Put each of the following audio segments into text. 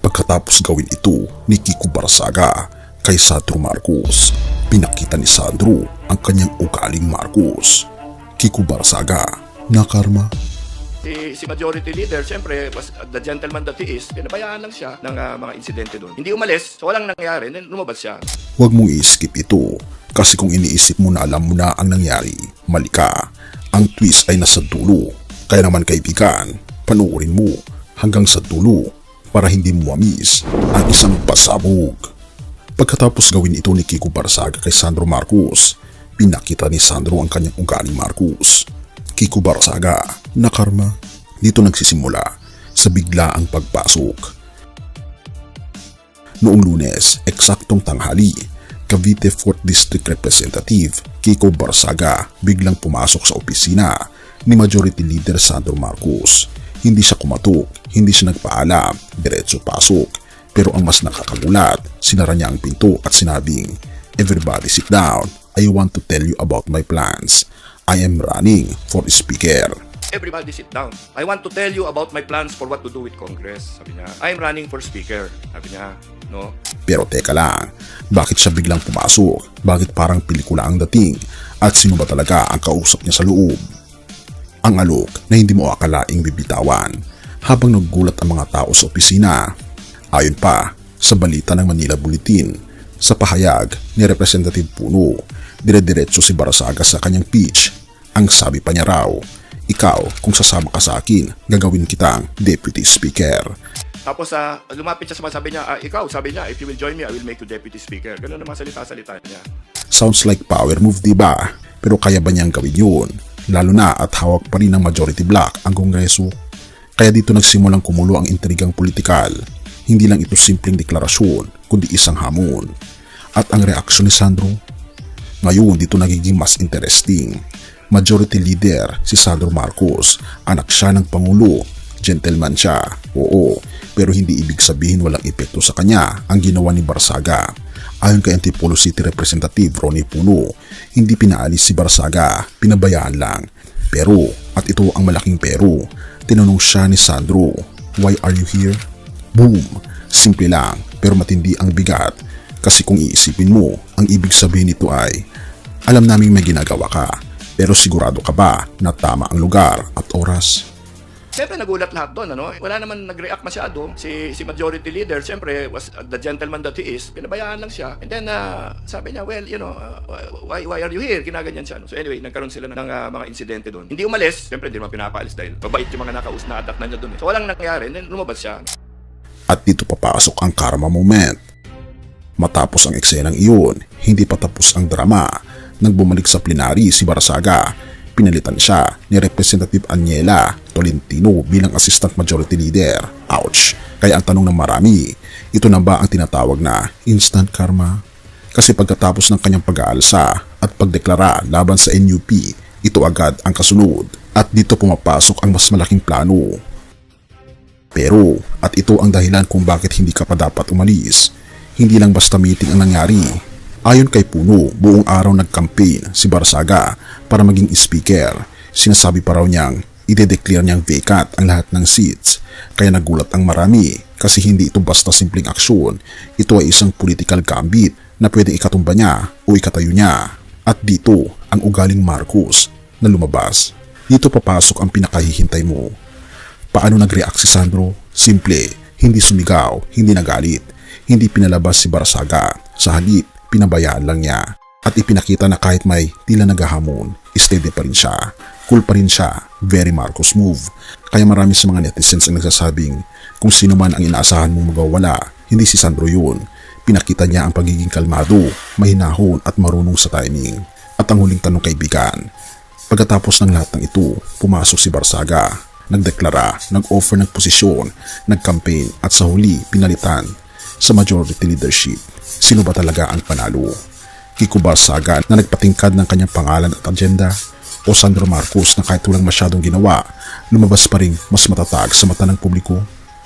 Pagkatapos gawin ito ni Kiko Barsaga kay Sandro Marcos, pinakita ni Sandro ang kanyang ugaling Marcos. Kiko Barsaga, na karma. Si, si majority leader, siyempre, was the gentleman that he is, pinabayaan lang siya ng ah, mga insidente doon. Hindi umalis, so walang nangyari, lumabas siya. Huwag mong i-skip ito kasi kung iniisip mo na alam mo na ang nangyari, mali ka. Ang twist ay nasa dulo. Kaya naman kaibigan, panoorin mo hanggang sa dulo para hindi mo mamiss ang isang pasabog. Pagkatapos gawin ito ni Kiko Barsaga kay Sandro Marcos, pinakita ni Sandro ang kanyang ugaling Marcos. Kiko Barsaga, na karma, dito nagsisimula sa biglaang pagpasok. Noong lunes, eksaktong tanghali, Cavite 4th District Representative Kiko Barsaga biglang pumasok sa opisina ni Majority Leader Sandro Marcos. Hindi siya kumatok, hindi siya nagpaalam, diretso pasok. Pero ang mas nakakagulat, sinara niya ang pinto at sinabing, Everybody sit down, I want to tell you about my plans. I am running for speaker. Everybody sit down. I want to tell you about my plans for what to do with Congress. Sabi niya, I'm running for speaker. Sabi niya, no? Pero teka lang, bakit siya biglang pumasok? Bakit parang pelikula ang dating? At sino ba talaga ang kausap niya sa loob? Ang alok na hindi mo akalaing bibitawan habang naggulat ang mga tao sa opisina. Ayon pa sa balita ng Manila Bulletin, sa pahayag ni Representative Puno, dire-diretso si Barasaga sa kanyang pitch. Ang sabi pa niya raw, ikaw kung sasama ka sa akin, gagawin kitang Deputy Speaker. Tapos ah, lumapit siya sa mga sabi niya, ah, ikaw, sabi niya, if you will join me, I will make you deputy speaker. Ganun naman salita-salita niya. Sounds like power move, di ba? Pero kaya ba niyang gawin yun? Lalo na at hawak pa rin ng majority block ang Kongreso. Kaya dito nagsimulang kumulo ang intrigang politikal. Hindi lang ito simpleng deklarasyon, kundi isang hamon. At ang reaksyon ni Sandro? Ngayon dito nagiging mas interesting. Majority leader si Sandro Marcos, anak siya ng Pangulo. Gentleman siya, oo, pero hindi ibig sabihin walang epekto sa kanya ang ginawa ni Barsaga. Ayon kay Antipolo City Representative Ronnie Puno, hindi pinaalis si Barsaga, pinabayaan lang. Pero, at ito ang malaking pero, tinanong siya ni Sandro, why are you here? Boom! Simple lang, pero matindi ang bigat. Kasi kung iisipin mo, ang ibig sabihin nito ay, alam naming may ginagawa ka, pero sigurado ka ba na tama ang lugar at oras? Siyempre nagulat lahat doon, ano? Wala naman nag-react masyado. Si si majority leader, siyempre was the gentleman that he is, pinabayaan lang siya. And then ah, sabi niya, well, you know, ah, why why are you here? Kinaganyan siya. no? So anyway, nagkaroon sila ng ah, mga insidente doon. Hindi umalis, siyempre hindi naman pinapaalis dahil mabait yung mga nakaus na attack na niya doon. Eh. So walang nangyari, and then lumabas siya. At dito papasok ang karma moment. Matapos ang eksenang iyon, hindi pa tapos ang drama. Nang bumalik sa plenary si Barasaga, pinalitan siya ni Representative Aniela Tolentino bilang Assistant Majority Leader. Ouch! Kaya ang tanong ng marami, ito na ba ang tinatawag na instant karma? Kasi pagkatapos ng kanyang pag-aalsa at pagdeklara laban sa NUP, ito agad ang kasunod. At dito pumapasok ang mas malaking plano pero, at ito ang dahilan kung bakit hindi ka pa dapat umalis. Hindi lang basta meeting ang nangyari. Ayon kay Puno, buong araw nag-campaign si Barsaga para maging speaker. Sinasabi pa raw niyang ide-declare niyang vacant ang lahat ng seats. Kaya nagulat ang marami kasi hindi ito basta simpleng aksyon. Ito ay isang political gambit na pwedeng ikatumba niya o ikatayo niya. At dito ang ugaling Marcos na lumabas. Dito papasok ang pinakahihintay mo Paano nag-react si Sandro? Simple, hindi sumigaw, hindi nagalit, hindi pinalabas si Barasaga. Sa halip, pinabayaan lang niya. At ipinakita na kahit may tila naghahamon, steady pa rin siya. Cool pa rin siya. Very Marcos move. Kaya marami sa mga netizens ang nagsasabing kung sino man ang inaasahan mong magawala, hindi si Sandro yun. Pinakita niya ang pagiging kalmado, mahinahon at marunong sa timing. At ang huling tanong kaibigan, pagkatapos ng lahat ng ito, pumasok si Barsaga nagdeklara, nag-offer ng posisyon, nag-campaign at sa huli pinalitan sa majority leadership. Sino ba talaga ang panalo? Kiko Barsaga na nagpatingkad ng kanyang pangalan at agenda o Sandro Marcos na kahit walang masyadong ginawa, lumabas pa rin mas matatag sa mata ng publiko?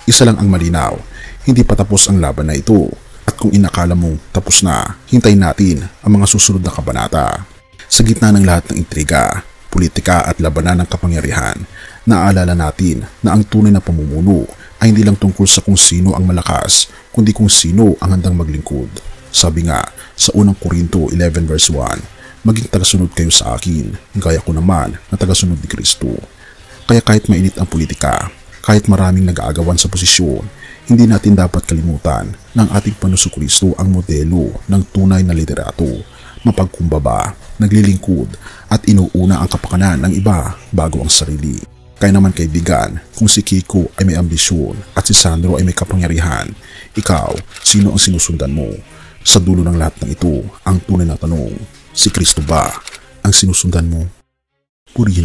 Isa lang ang malinaw, hindi pa tapos ang laban na ito at kung inakala mong tapos na, hintayin natin ang mga susunod na kabanata. Sa gitna ng lahat ng intriga, politika at labanan ng kapangyarihan, naalala natin na ang tunay na pamumuno ay hindi lang tungkol sa kung sino ang malakas, kundi kung sino ang handang maglingkod. Sabi nga sa unang Korinto 11 verse 1, Maging tagasunod kayo sa akin, gaya ko naman na tagasunod ni Kristo. Kaya kahit mainit ang politika, kahit maraming nag-aagawan sa posisyon, hindi natin dapat kalimutan na ang ating Panuso Kristo ang modelo ng tunay na liderato, mapagkumbaba, naglilingkod at inuuna ang kapakanan ng iba bago ang sarili. Kaya naman kaibigan, kung si Kiko ay may ambisyon at si Sandro ay may kapangyarihan, ikaw, sino ang sinusundan mo? Sa dulo ng lahat ng ito, ang tunay na tanong, si Kristo ba ang sinusundan mo? Purihin